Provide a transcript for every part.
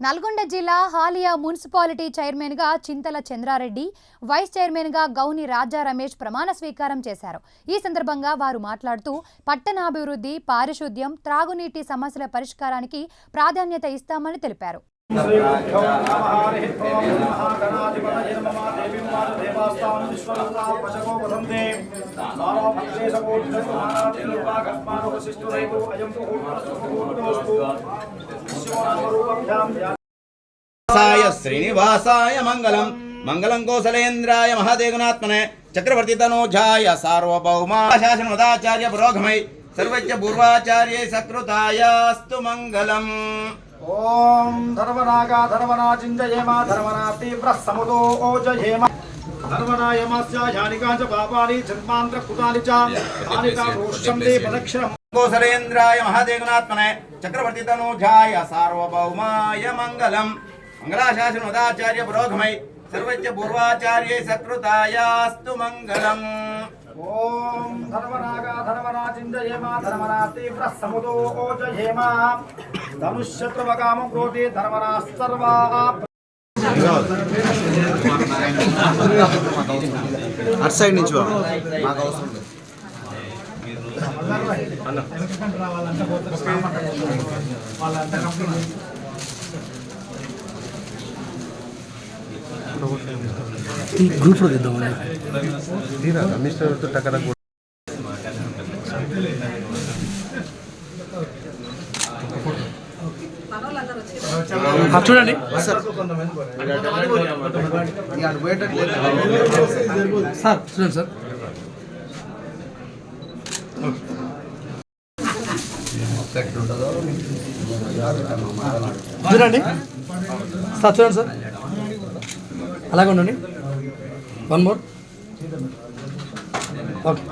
నల్గొండ జిల్లా హాలియా మున్సిపాలిటీ చైర్మన్గా చింతల చంద్రారెడ్డి వైస్ చైర్మన్గా గౌని రాజా రమేష్ ప్రమాణ స్వీకారం చేశారు. ఈ సందర్భంగా వారు మాట్లాడుతూ పట్టణాభివృద్ధి పారిశుద్ధ్యం త్రాగునీటి సమస్యల పరిష్కారానికి ప్రాధాన్యత ఇస్తామని తెలిపారు. श्रीनिवासा मंगल मंगल कौशलेन्द्रा महादेवनात्मने चक्रवर्ती तनोजा सार्वभौम शासन मदाचार्य पुरोघमय సకోట్టే మహారాజుర్వాగస్మాను వశిష్ఠురైవు అయం పూర్ణస్తు శివనామరూపభ్యాం సాయ శ్రీనివాసాయ మంగళం మంగళం కోసలేంద్రాయ మహాదేగునాత్మనే చక్రవర్తి తనోజాయ సార్వభౌమా శాసనమదాచార్య పురోగమై సర్వజ్ఞ పూర్వాచార్యై సకృతాయాస్తు మంగళం ఓం ధర్మనాగా ధర్మనాచింజయేమ ధర్మనా తీవ్ర సముదో పురోగమై సర్వజ్ఞ పూర్వాచార్యై సకృతాయాస్తు మంగళం. ఓం ధర్మనాగా ధర్మనాచింజయేమ ధర్మనా తీవ్ర సముదో ఓజయేమ. ధనుష్యత్రవకామ క్రోధి ధర్మనా సర్వా. అటు సైడ్ నుంచి మాకు అవసరం లేదు. గ్రూప్లో తీద్దామని ఆ, చూడండి. ఇక అటు పోయేటట్టు లేదు. సార్ చూడండి సార్. చూడండి. సార్ చూడండి సార్. అలాగే ఉండండి. వన్ మోర్ ఓకే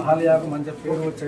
అహల్యాకు మంచి పేరు వచ్చే